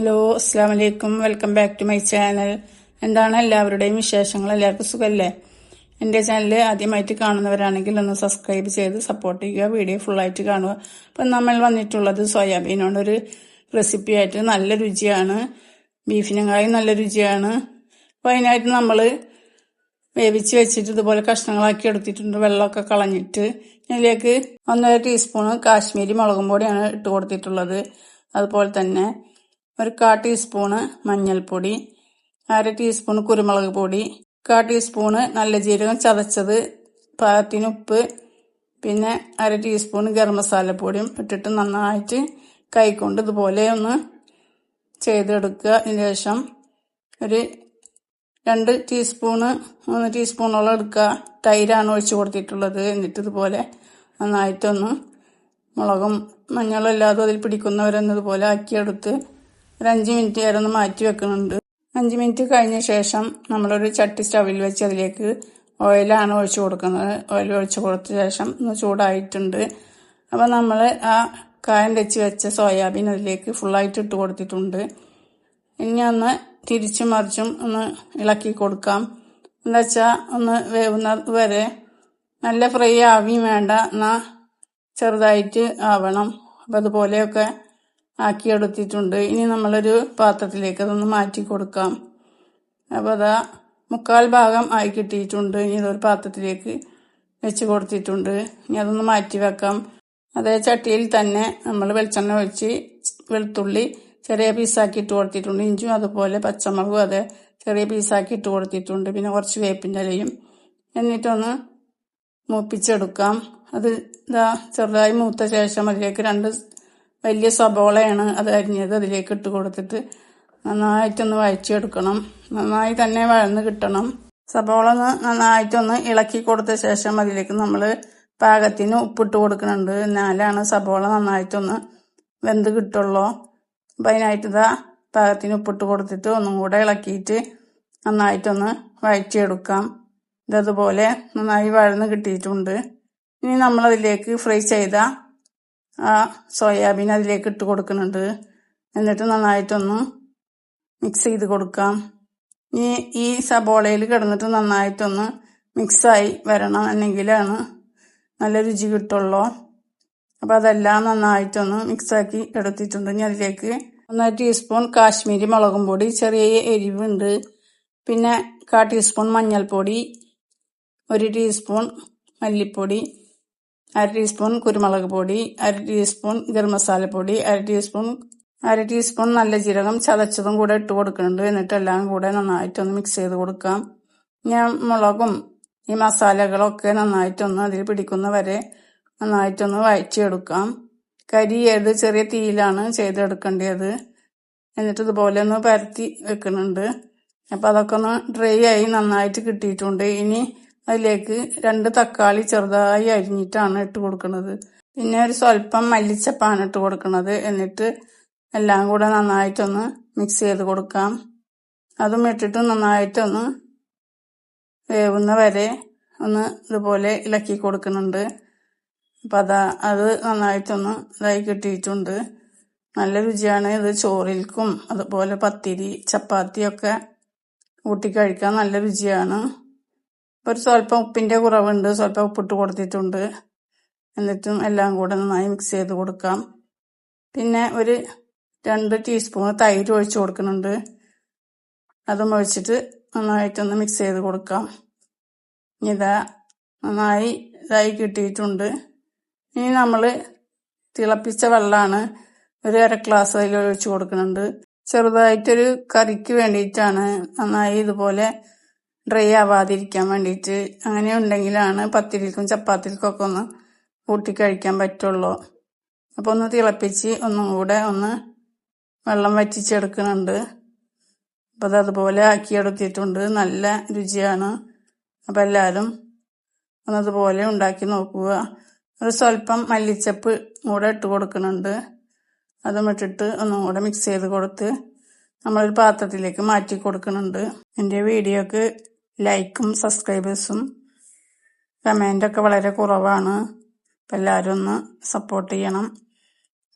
Hello അസ്സാം വലൈക്കും welcome back to my channel. എന്താണ് എല്ലാവരുടെയും വിശേഷങ്ങൾ? എല്ലാവർക്കും സുഖമല്ലേ എന്റെ ചാനൽ ആദ്യമായിട്ട് കാണുന്നവരാണെങ്കിൽ ഒന്ന് സബ്സ്ക്രൈബ് ചെയ്ത് സപ്പോർട്ട് ചെയ്യുക. വീഡിയോ ഫുള്ളായിട്ട് കാണുക. അപ്പം നമ്മൾ വന്നിട്ടുള്ളത് സോയാബീൻ കൊണ്ടൊരു റെസിപ്പി ആയിട്ട് നല്ല രുചിയാണ്. ബീഫിനെക്കാളും നല്ല രുചിയാണ്. അപ്പോൾ അതിനായിട്ട് നമ്മൾ വേവിച്ച് വെച്ചിട്ട് ഇതുപോലെ കഷ്ണങ്ങളാക്കി എടുത്തിട്ടുണ്ട്. വെള്ളമൊക്കെ കളഞ്ഞിട്ട് ഇതിലേക്ക് ഒന്നര ടീസ്പൂൺ കാശ്മീരി മുളകും പൊടിയാണ് ഇട്ട് കൊടുത്തിട്ടുള്ളത്. അതുപോലെ തന്നെ ഒരു കാ ടീസ്പൂണ് മഞ്ഞൾപ്പൊടി അര ടീസ്പൂൺ കുരുമുളക് പൊടി കാ ടീസ്പൂണ് നല്ല ജീരകം ചതച്ചത് പാകത്തിന് ഉപ്പ് പിന്നെ അര ടീസ്പൂൺ ഗരം മസാലപ്പൊടിയും ഇട്ടിട്ട് നന്നായിട്ട് കൈക്കൊണ്ട് ഇതുപോലെ ഒന്ന് ചെയ്തെടുക്കുക. അതിന് ശേഷം ഒരു രണ്ട് ടീസ്പൂണ് മൂന്ന് ടീസ്പൂണോളം എടുക്കുക. തൈരാണ് ഒഴിച്ചു കൊടുത്തിട്ടുള്ളത്. എന്നിട്ട് ഇതുപോലെ നന്നായിട്ടൊന്ന് മുളകും മഞ്ഞളും എല്ലാതും അതിൽ പിടിക്കുന്നവരെന്നതുപോലെ ആക്കിയെടുത്ത് ഒരു അഞ്ച് മിനിറ്റ് നേരം ഒന്ന് മാറ്റി വെക്കുന്നുണ്ട്. അഞ്ച് മിനിറ്റ് കഴിഞ്ഞ ശേഷം നമ്മളൊരു ചട്ടി സ്റ്റവിൽ വെച്ച് അതിലേക്ക് ഓയിലാണ് ഒഴിച്ചു കൊടുക്കുന്നത്. ഓയിൽ ഒഴിച്ചു കൊടുത്ത ശേഷം ഒന്ന് ചൂടായിട്ടുണ്ട്. അപ്പോൾ നമ്മൾ ആ കായം വെച്ച് വെച്ച സോയാബീൻ അതിലേക്ക് ഫുള്ളായിട്ട് ഇട്ട് കൊടുത്തിട്ടുണ്ട്. ഇനി ഒന്ന് തിരിച്ചും മറിച്ചും ഒന്ന് ഇളക്കി കൊടുക്കാം. എന്താ വെച്ചാൽ ഒന്ന് വേവുന്നത് വരെ നല്ല ഫ്രൈ ആവിയും വേണ്ട. എന്നാൽ ചെറുതായിട്ട് ആവണം. അപ്പം അതുപോലെയൊക്കെ ആക്കിയെടുത്തിട്ടുണ്ട്. ഇനി നമ്മളൊരു പാത്രത്തിലേക്ക് അതൊന്ന് മാറ്റി കൊടുക്കാം. അപ്പോൾ അതാ മുക്കാൽ ഭാഗം ആയി കിട്ടിയിട്ടുണ്ട്. ഇനി ഇതൊരു പാത്രത്തിലേക്ക് വെച്ച് കൊടുത്തിട്ടുണ്ട്. ഇനി അതൊന്ന് മാറ്റി വെക്കാം. അതേ ചട്ടിയിൽ തന്നെ നമ്മൾ വെളിച്ചെണ്ണ ഒഴിച്ച് വെളുത്തുള്ളി ചെറിയ പീസാക്കി ഇട്ട് കൊടുത്തിട്ടുണ്ട്. ഇഞ്ചും അതുപോലെ പച്ചമുളകും അതെ ചെറിയ പീസാക്കി ഇട്ട് കൊടുത്തിട്ടുണ്ട്. പിന്നെ കുറച്ച് വേപ്പിന്റെ ഇലയും. എന്നിട്ടൊന്ന് മൂപ്പിച്ചെടുക്കാം. അത് ഇതാ ചെറുതായി മൂത്ത ശേഷം അതിലേക്ക് രണ്ട് വലിയ സബോളയാണ് അത് അരിഞ്ഞത് അതിലേക്ക് ഇട്ട് കൊടുത്തിട്ട് നന്നായിട്ടൊന്ന് വഴച്ചെടുക്കണം നന്നായി തന്നെ വഴന്ന് കിട്ടണം. സബോള നന്നായിട്ടൊന്ന് ഇളക്കി കൊടുത്ത ശേഷം അതിലേക്ക് നമ്മൾ പാകത്തിന് ഉപ്പിട്ട് കൊടുക്കുന്നുണ്ട്. എന്നാലാണ് സബോള നന്നായിട്ടൊന്ന് വെന്ത് കിട്ടുള്ളൂ. അപ്പം അതിനായിട്ട് ഇതാ പാകത്തിന് ഉപ്പിട്ട് കൊടുത്തിട്ട് ഒന്നും കൂടെ ഇളക്കിയിട്ട് നന്നായിട്ടൊന്ന് വഴച്ചെടുക്കാം ഇതതുപോലെ നന്നായി വഴന്ന് കിട്ടിയിട്ടുണ്ട്. ഇനി നമ്മളതിലേക്ക് ഫ്രൈ ചെയ്ത ആ സോയാബീൻ അതിലേക്ക് ഇട്ട് കൊടുക്കുന്നുണ്ട്. എന്നിട്ട് നന്നായിട്ടൊന്ന് മിക്സ് ചെയ്ത് കൊടുക്കാം. ഇനി ഈ സബോളയിൽ കിടന്നിട്ട് നന്നായിട്ടൊന്ന് മിക്സായി വരണം എന്നെങ്കിലാണ് നല്ല രുചി കിട്ടുള്ളൂ. അപ്പോൾ അതെല്ലാം നന്നായിട്ടൊന്ന് മിക്സാക്കി എടുത്തിട്ടുണ്ട്. ഇനി അതിലേക്ക് ഒന്നര ടീസ്പൂൺ കാശ്മീരി മുളകും പൊടി ചെറിയ എരിവുണ്ട്. പിന്നെ കാ ടീസ്പൂൺ മഞ്ഞൾപ്പൊടി ഒരു ടീസ്പൂൺ മല്ലിപ്പൊടി അര ടീസ്പൂൺ കുരുമുളക് പൊടി അര ടീസ്പൂൺ ഗരം മസാലപ്പൊടി അര ടീസ്പൂൺ അര ടീസ്പൂൺ നല്ല ജീരകം ചതച്ചതും കൂടെ ഇട്ട് കൊടുക്കുന്നുണ്ട്. എന്നിട്ട് എല്ലാം കൂടെ നന്നായിട്ടൊന്ന് മിക്സ് ചെയ്ത് കൊടുക്കാം. ഞാൻ മുളകും ഈ മസാലകളൊക്കെ നന്നായിട്ടൊന്ന് അതിൽ പിടിക്കുന്ന വരെ നന്നായിട്ടൊന്ന് വഴറ്റിയെടുക്കാം. കരി ഏത് ചെറിയ തീയിലാണ് ചെയ്തെടുക്കേണ്ടത്? എന്നിട്ട് ഇതുപോലെ ഒന്ന് പരത്തി വെക്കുന്നുണ്ട്. അപ്പം അതൊക്കെ ഒന്ന് ഡ്രൈ ആയി നന്നായിട്ട് കിട്ടിയിട്ടുണ്ട്. ഇനി അതിലേക്ക് രണ്ട് തക്കാളി ചെറുതായി അരിഞ്ഞിട്ടാണ് ഇട്ട് കൊടുക്കുന്നത്. പിന്നെ ഒരു സ്വല്പം മല്ലിച്ചപ്പാണ് ഇട്ട് കൊടുക്കുന്നത്. എന്നിട്ട് എല്ലാം കൂടെ നന്നായിട്ടൊന്ന് മിക്സ് ചെയ്ത് കൊടുക്കാം. അതും ഇട്ടിട്ട് നന്നായിട്ടൊന്ന് വേവുന്ന വരെ ഒന്ന് ഇതുപോലെ ഇളക്കി കൊടുക്കുന്നുണ്ട്. അപ്പം അതാ അത് നന്നായിട്ടൊന്ന് ഇതായി കിട്ടിയിട്ടുണ്ട്. നല്ല രുചിയാണ് ഇത്. ചോറിൽക്കും അതുപോലെ പത്തിരി ചപ്പാത്തിയൊക്കെ കൂട്ടി കഴിക്കാൻ നല്ല രുചിയാണ്. ഒരു സ്വല്പം ഉപ്പിന്റെ കുറവുണ്ട് സ്വല്പം ഉപ്പിട്ട് കൊടുത്തിട്ടുണ്ട്. എന്നിട്ടും എല്ലാം കൂടെ നന്നായി മിക്സ് ചെയ്ത് കൊടുക്കാം. പിന്നെ ഒരു രണ്ട് ടീസ്പൂൺ തൈര് ഒഴിച്ച് കൊടുക്കുന്നുണ്ട്. അതും ഒഴിച്ചിട്ട് നന്നായിട്ടൊന്ന് മിക്സ് ചെയ്ത് കൊടുക്കാം. ഇതാ നന്നായി ഇതായി കിട്ടിയിട്ടുണ്ട്. ഇനി നമ്മൾ തിളപ്പിച്ച വെള്ളമാണ് ഒരു അര ഗ്ലാസ് അതിൽ ഒഴിച്ച് കൊടുക്കുന്നുണ്ട്. ചെറുതായിട്ടൊരു കറിക്ക് വേണ്ടിയിട്ടാണ് നന്നായി ഇതുപോലെ ഡ്രൈ ആവാതിരിക്കാൻ വേണ്ടിയിട്ട് അങ്ങനെ ഉണ്ടെങ്കിലാണ് പത്തിരിക്കും ചപ്പാത്തിക്കും ഒക്കെ ഒന്ന് കൂട്ടി കഴിക്കാൻ പറ്റുള്ളൂ. അപ്പോൾ ഒന്ന് തിളപ്പിച്ച് ഒന്നും കൂടെ ഒന്ന് വെള്ളം വറ്റിച്ചെടുക്കുന്നുണ്ട്. അപ്പോൾ അത് അതുപോലെ ആക്കിയെടുത്തിട്ടുണ്ട്. നല്ല രുചിയാണ്. അപ്പോൾ എല്ലാവരും ഒന്നതുപോലെ ഉണ്ടാക്കി നോക്കുക. ഒരു സ്വല്പം മല്ലിച്ചപ്പ് കൂടെ ഇട്ട് കൊടുക്കുന്നുണ്ട്. അതും ഇട്ടിട്ട് ഒന്നും കൂടെ മിക്സ് ചെയ്ത് കൊടുത്ത് നമ്മളൊരു പാത്രത്തിലേക്ക് മാറ്റി കൊടുക്കുന്നുണ്ട്. എന്റെ വീഡിയോക്ക് ലൈക്കും സബ്സ്ക്രൈബേഴ്സും കമന്റൊക്കെ വളരെ കുറവാണ്. അപ്പം എല്ലാവരും ഒന്ന് സപ്പോർട്ട് ചെയ്യണം.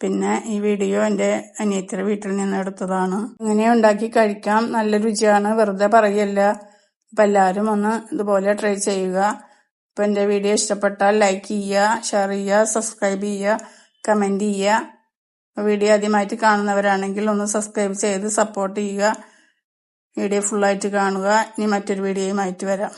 പിന്നെ ഈ വീഡിയോ എന്റെ അനിയത്തിയുടെ വീട്ടിൽ നിന്ന് എടുത്തതാണ്. ഇങ്ങനെ ഉണ്ടാക്കി കഴിക്കാം. നല്ല രുചിയാണ്. വെറുതെ പറയല്ല. അപ്പം എല്ലാവരും ഒന്ന് ഇതുപോലെ ട്രൈ ചെയ്യുക. അപ്പം എന്റെ വീഡിയോ ഇഷ്ടപ്പെട്ടാൽ ലൈക്ക് ചെയ്യുക ഷെയർ ചെയ്യുക സബ്സ്ക്രൈബ് ചെയ്യുക കമന്റ് ചെയ്യുക. വീഡിയോ ആദ്യമായിട്ട് കാണുന്നവരാണെങ്കിൽ ഒന്ന് സബ്സ്ക്രൈബ് ചെയ്ത് സപ്പോർട്ട് ചെയ്യുക. വീഡിയോ ഫുള്ളായിട്ട് കാണുക. ഇനി മറ്റൊരു വീഡിയോയുമായിട്ട് വരാം.